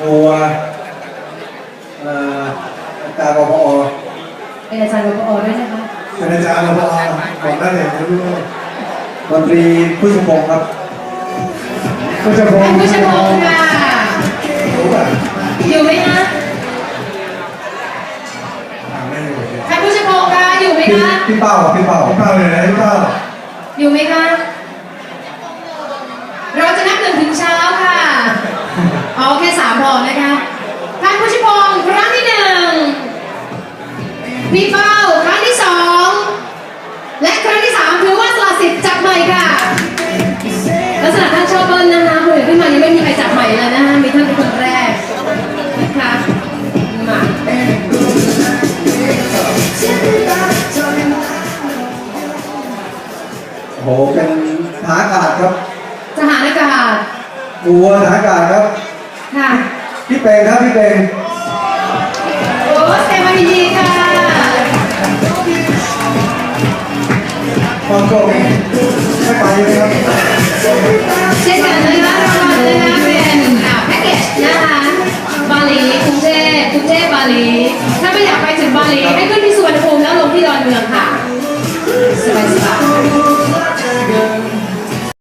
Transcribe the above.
ตัวเอ่อตารปอเป็นอาจารย์รปอด้วยนะคะเป็นอาจารย์รปอบอกได้เลยไม่รู้ดนตรีผู้ชมพงศ์ครับผู้ชมพงท่านศ์ผู้ชมค่ะรู้ป่ะอยู่ไหมคะอ่าไม่รู้เลยท่านผู้ชมค่ะอยู่ไหมพี่คะพี่เป้าพี่เป้าพี่เป้าเลยนะพี่เป้าอยู่ไหมคะเราจะนับหนึ่งถึงเช้าค่ะเอาแค่สามพอนะคะ ท่านผู้ชมครั้งที่หนึ่ง พี่เป้าครั้งที่สองและครั้งที่สามถือว่าสละสิทธิ์จับใหม่ค่ะ ลักษณะท่านชอบเบิ้ลนะคะคนอื่นขึ้นมายังไม่มีใครจับใหม่เลยนะคะมีท่านเป็นคนแรกนะคะมาโอ้โหเป็นทหารอากาศครับสถานอากาศบัวทหารอากาศครับ ค่ะ พี่เปงครับพี่เปง ความโชคดีไม่ไปเลยครับเช่นกันนะคะรางวัลนะคะเป็นอ่าแพ็กเกจนะคะบาหลีกรุงเทพกรุงเทพบาหลีถ้าไม่อยากไปถึงบาหลีให้ขึ้นที่สุด